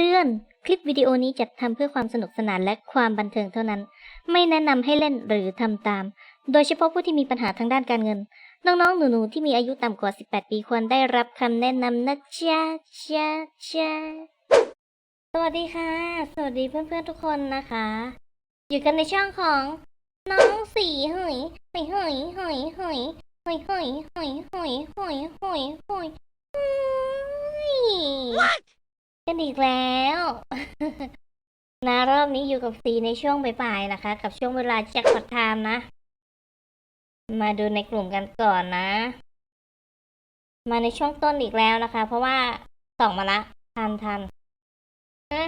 เตือน คลิปวิดีโอนี้จัดทำเพื่อความสนุกสนานและความบันเทิงเท่านั้น ไม่แนะนำให้เล่นหรือทำตาม โดยเฉพาะผู้ที่มีปัญหาทางด้านการเงิน น้องๆ หนูๆ ที่มีอายุต่ำกว่า 18 ปีควรได้รับคำแนะนำนะจ๊ะจ๊ะจ๊ะสวัสดีค่ะ สวัสดีเพื่อนๆ ทุกคนนะคะ อยู่กันในช่องของ น้องสีหอยหอยหอยหอยหอยหอยหอยหอยหอยหอยหอยหอยหอย กันอีกแล้ว นะรอบนี้อยู่กับสีในช่วงบ่ายๆนะคะ กับช่วงเวลาแจ็คพอตไทม์นะ มาดูในกลุ่มกันก่อนนะ มาในช่วงต้นอีกแล้วนะคะ เพราะว่าส่องมาละทันทันอะ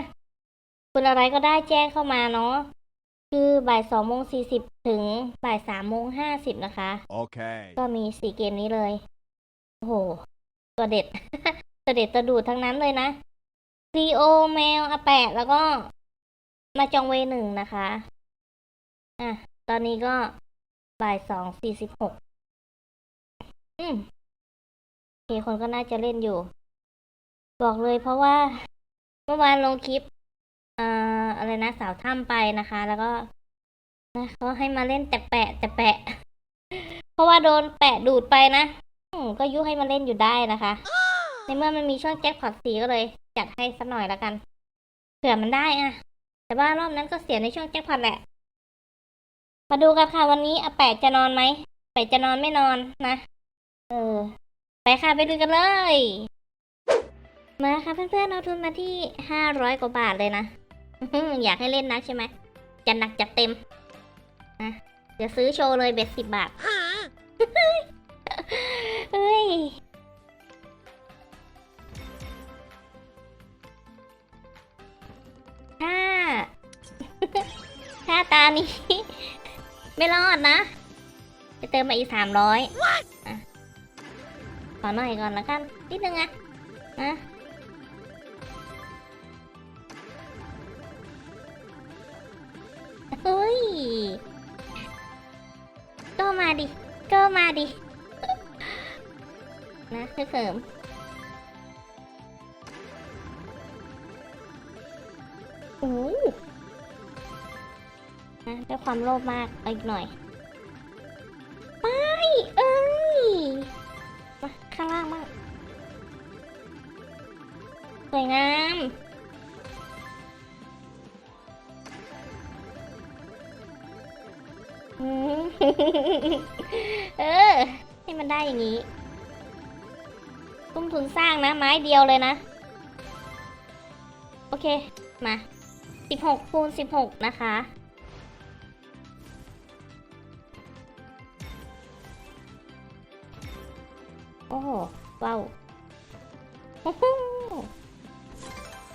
คุณอะไรก็ได้แจ้งเข้ามาเนาะคือบ่ายสองโมงสี่สิบถึงบ่ายสามโมงห้าสิบนะคะ Okay. ก็มีสี่เกมนี้เลย โอ้โห ตัวเด็ด ตัวเด็ดตัวดูดทั้งนั้นเลยนะ ซีโอแมวอาแปะแล้วก็มาจองเวหนึ่งนะคะ อะ ตอนนี้ก็บ่ายสองสี่สิบหกอืมโอเคคนก็น่าจะเล่นอยู่ บอกเลยเพราะว่า เมื่อวานลงคลิปเอ่ออะไรนะสาวถ้ำไปนะคะ แล้วก็นะเขาให้มาเล่นแต่แปะแต่แปะ เพราะว่าโดนแปะดูดไปนะก็ยุให้มาเล่นอยู่ได้นะคะ ในเมื่อมันมีช่วงแจ็คพอตสีก็เลย จัดให้สักหน่อยละกันเผื่อมันได้อะแต่ว่ารอบนั้นก็เสียในช่วงแจ็คพอตแหละ มาดูกันค่ะวันนี้อาแปะจะนอนไหมแปะจะนอนไม่นอนนะเออ ไปค่ะไปดูกันเลยมาค่ะเพื่อนๆเอาทุนมาที่ห้าร้อยกว่าบาทเลยนะอยากให้เล่นนักใช่ไหมจัดหนักจัดเต็มนะเดี๋ยวซื้อโชว์เลยเบ็ดสิบบาท ถ้าตานี้ ไม่รอดนะจะเติมมาอีกสามร้อยขอหน่อยก่อนละกันนิดนึงอะนะเฮ้ย ก็มาดิ ก็มาดิ นะคือเขิมโอ้โหนะด้วย ความโลภมากอาอีกหน่อยไปเอ้ยมาข้างล่างมากสวยงามเออให้มันได้อย่างนี้ตุ้มทุนสร้างนะ ไม้เดียวเลยนะ โอเค มาสิบหกคูณสิบหกนะคะ โอ้โหว้าวโอ้โห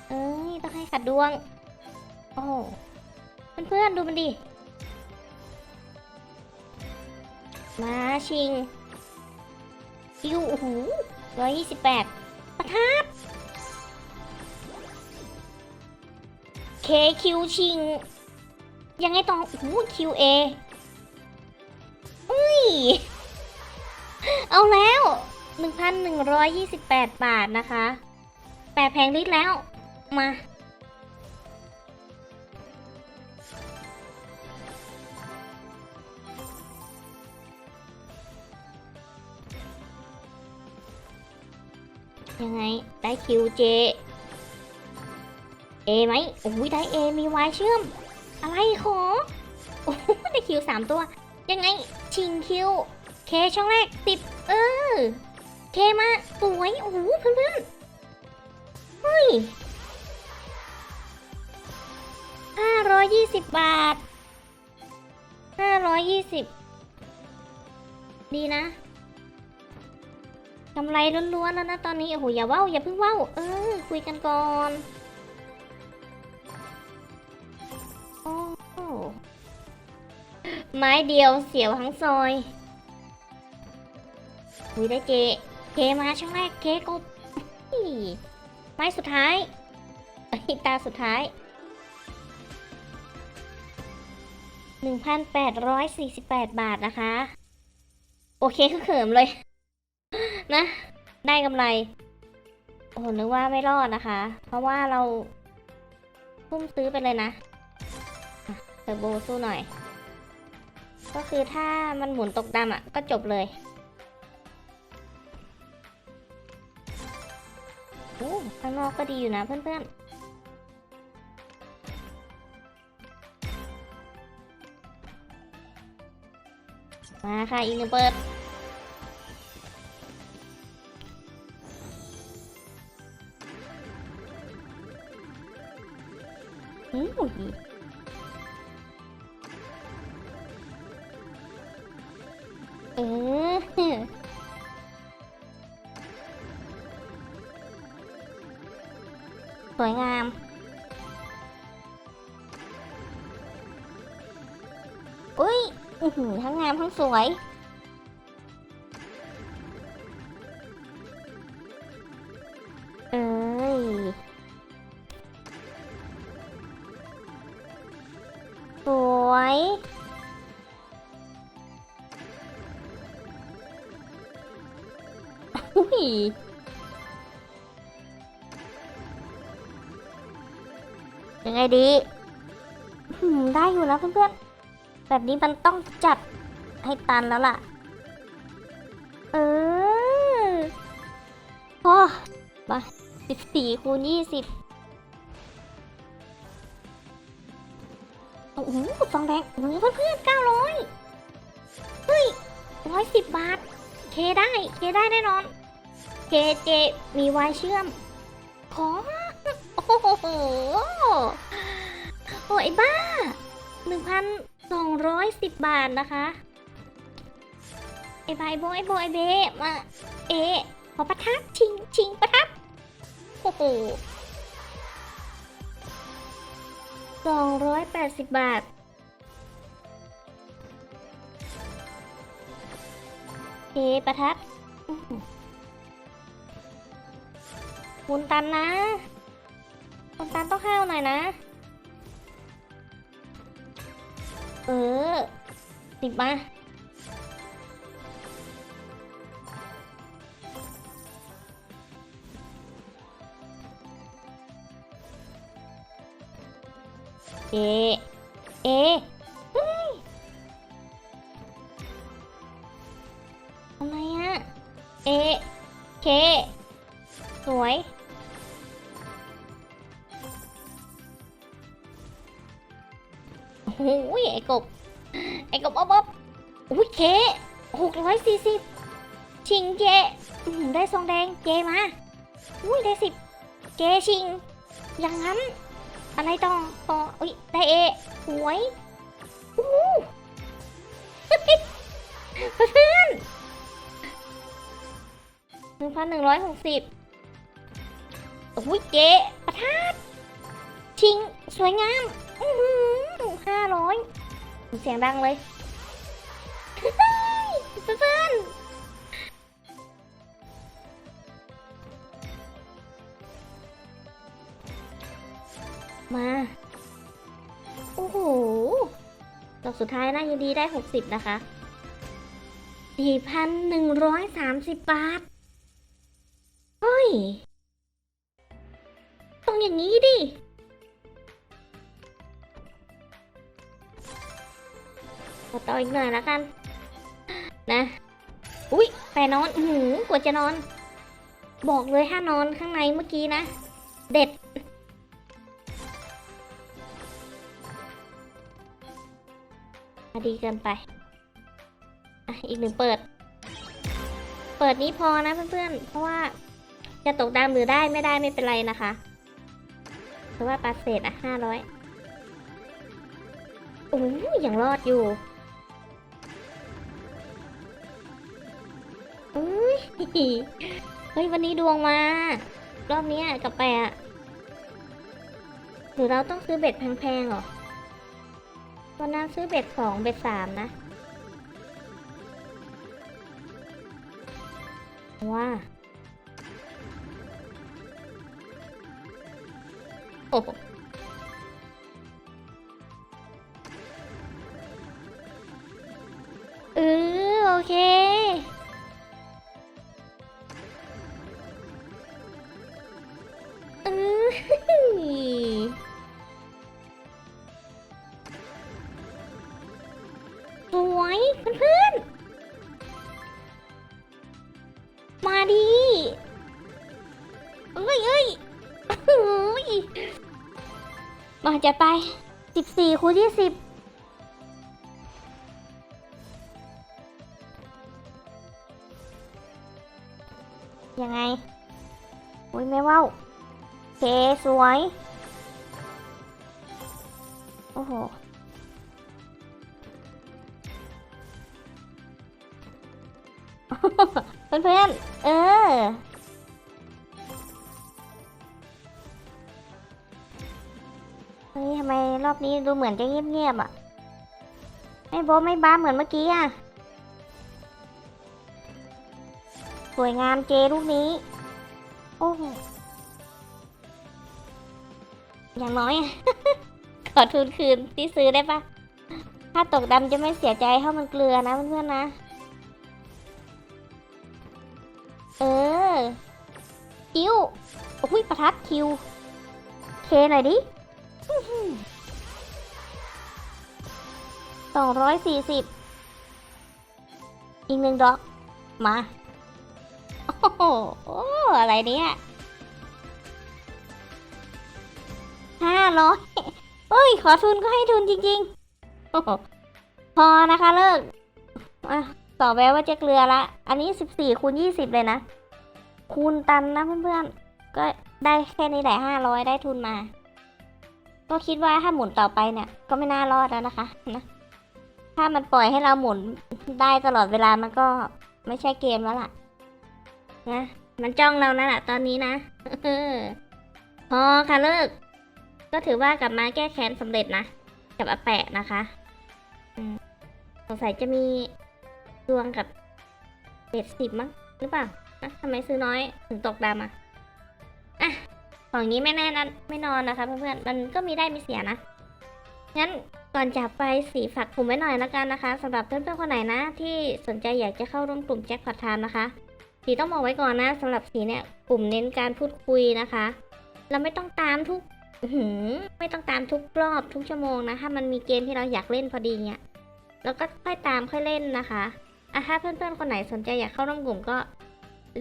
เอ้ยต้องให้ขัดดวง โอ้โหเพื่อนๆดูมันดิ มาชิงคิวโอ้โหร้อยยี่สิบแปดประทับเคคิวชิง ยังไงต่อโอ้โหคิวเออุ้ย เอาแล้ว หนึ่งพันหนึ่งร้อยยี่สิบแปดบาทนะคะ แปดแพงลิตรแล้ว มา ยังไง ได้คิวเจ เอไหมโอ้ยได้เอมีวายเชื่อม อะไรขอโอ้โหได้คิวสามตัว ยังไง ชิงคิว เคช่องแรกสิบเออ เคมาสวยโอ้โหเพื่อนๆเฮ้ยห้าร้อยยี่สิบบาทห้าร้อยยี่สิบดีนะกำไรล้วนๆแล้วนะตอนนี้ โอ้โห อย่าเว้าอย่าเพิ่งเว้าเออ คุยกันก่อนโอ้โหไม้เดียวเสียวทั้งซอยคุยได้เจ เคมาช่องแรกเคกบไม้สุดท้ายเอ้ยตาสุดท้าย 1,848 บาทนะคะ โอเคคือเขิมเลย นะ ได้กำไร โอ้โหนึกว่าไม่รอดนะคะ เพราะว่าเราทุ่มซื้อไปเลยนะเทอร์โบสู้หน่อย ก็คือถ้ามันหมุนตกดำอะ ก็จบเลย โอ้ข้างนอกก็ดีอยู่นะเพื่อนๆมาค่ะ อีกหนึ่งเปิด อืมเออ วยงาม อุ้ยอือหือทั้งงามทั้งสวย เอ้ย สวยอุ้ย ไงดีหืมได้อยู่นะเพื่อนๆ แบบนี้มันต้องจัดให้ตันแล้วล่ะ เออพอมาสิบสี่คูณยี่สิบโอ้โหฟองแดงโอ้โหเพื่อนๆเก้าร้อยเฮ้ยร้อยสิบบาท เคได้ เคได้แน่นอน เคเจมีไวเชื่อม ขอ โอ้โห โอ้ไอ้บ้าหนึ่งพันสองร้อยสิบบาทนะคะ ไอ้บายโบไอ้โบไอ้เบมาเอะขอประทับชิงชิงประทับโอ้โหสองร้อยแปดสิบบาท เอประทัดอื้อหือหมุนตันนะหมุนตันต้องเข้าหน่อยนะ เออสิบมาเอ เอเฮ้ยอะไรอะเอ เค สวย โอ้โหไอ้กบ ไอ้กบอ๊อบอ๊อบอุ้ยเคหกร้อยสี่สิบชิงเจได้ซองแดงเจมาอุ้ยได้สิบเจชิง อย่างนั้น อะไรต่อต่ออุ้ยได้เอหวยอู้เพื่อนหนึ่งพันหนึ่งร้อยหกสิบอุ้ยเจ๊ประทัดชิง สวยงาม ห้าร้อยเสียงดังเลยเพื่อนมา โอ้โหดอกสุดท้ายนะยินดีได้ 60 นะคะ 4,130 บาทเฮ้ย ต้องอย่างนี้ดิ กดต่ออีกหน่อยแล้วกัน นะ อุ๊ยไปนอนหือกว่าจะนอน บอกเลยถ้านอนข้างในเมื่อกี้นะ เด็ด ดีเกินไปอะอีกหนึ่งเปิด เปิดนี้พอนะเพื่อนๆ เพราะว่าจะตกดำหรือได้ไม่ได้ไม่เป็นไรนะคะเพราะว่าปาเศษอะห้าร้อยโอ้ยยังรอดอยู่ เฮ้ยวันนี้ดวงมา รอบนี้กับแปะหรือเราต้องซื้อเบ็ดแพงๆหรอวันนั้นซื้อเบ็ดสองเบ็ดสามนะว่าโอ้ สวยเพื่อนๆ มาดีเอ้ยเอ้ยโอ้ยมาจะไปสิบสี่คูณยี่สิบยังไง อุ้ยไม่ว้าเคสวย โอ้โห เพื่อนๆ เออ เฮ้ยทำไมรอบนี้ดูเหมือนจะเงียบๆอะ ไม่โบะไม่บ้าเหมือนเมื่อกี้อะ สวยงามเจลูกนี้ โอ้อย่างน้อย ขอทุนคืนที่ซื้อได้ปะถ้าตกดำจะไม่เสียใจเท่ามันเกลือนะเพื่อนๆนะ คิวโอ้ยประทัดคิว เคหน่อยดิสองร้อยสี่สิบอีกหนึ่งดอก มา โอ้โหอะไรเนี่ยห้าร้อยเอ้ย ขอทุนก็ให้ทุนจริงๆ พอนะคะเลิก อะ ต่อแววว่าจะเกลือละ อันนี้สิบสี่คูณยี่สิบเลยนะ คูณตันนะเพื่อนๆ ก็ได้แค่นี้แหละห้าร้อยได้ทุนมา ก็คิดว่าถ้าหมุนต่อไปเนี่ย ก็ไม่น่ารอดแล้วนะคะนะถ้ามันปล่อยให้เราหมุนได้ตลอดเวลามันก็ไม่ใช่เกมแล้วล่ะ นะมันจ้องเรานะล่ะตอนนี้นะพอค่ะเลิก ก็ถือว่ากลับมาแก้แค้นสำเร็จนะ กับอาแปะนะคะสงสัยจะมีดวงกับเจ็ดสิบมั้งหรือเปล่า นะทำไมซื้อน้อยถึงตกดำอะอะของนี้ไม่แน่นะไม่นอนนะคะเพื่อนๆมันก็มีได้มีเสียนะงั้นก่อนจากไปสีฝากกลุ่มไว้หน่อยละกันนะคะสำหรับเพื่อนๆคนไหนนะ ที่สนใจอยากจะเข้าร่วมกลุ่มแจ็คพอตไทม์นะคะ สีต้องบอกไว้ก่อนนะสำหรับสีเนี่ยกลุ่มเน้นการพูดคุยนะคะ เราไม่ต้องตามทุกหืไม่ต้องตามทุกรอบทุกชั่วโมงนะถ้ามันมีเกมที่เราอยากเล่นพอดีเนี่ยเราก็ค่อยตามค่อยเล่นนะคะอะถ้าเพื่อนๆคนไหนสนใจอยากเข้าร่วมกลุ่มก็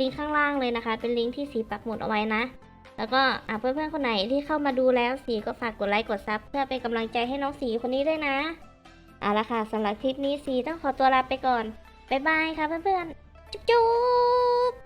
ลิงก์ข้างล่างเลยนะคะ เป็นลิงก์ที่สีปักหมุดเอาไว้นะ แล้วก็เพื่อนๆคนไหนที่เข้ามาดูแล้วสีก็ฝากกดไลค์กดซับเพื่อเป็นกำลังใจให้น้องสีคนนี้ด้วยนะเอาละค่ะสำหรับคลิปนี้สีต้องขอตัวลาไปก่อนบ๊ายบายค่ะเพื่อนๆจุ๊บ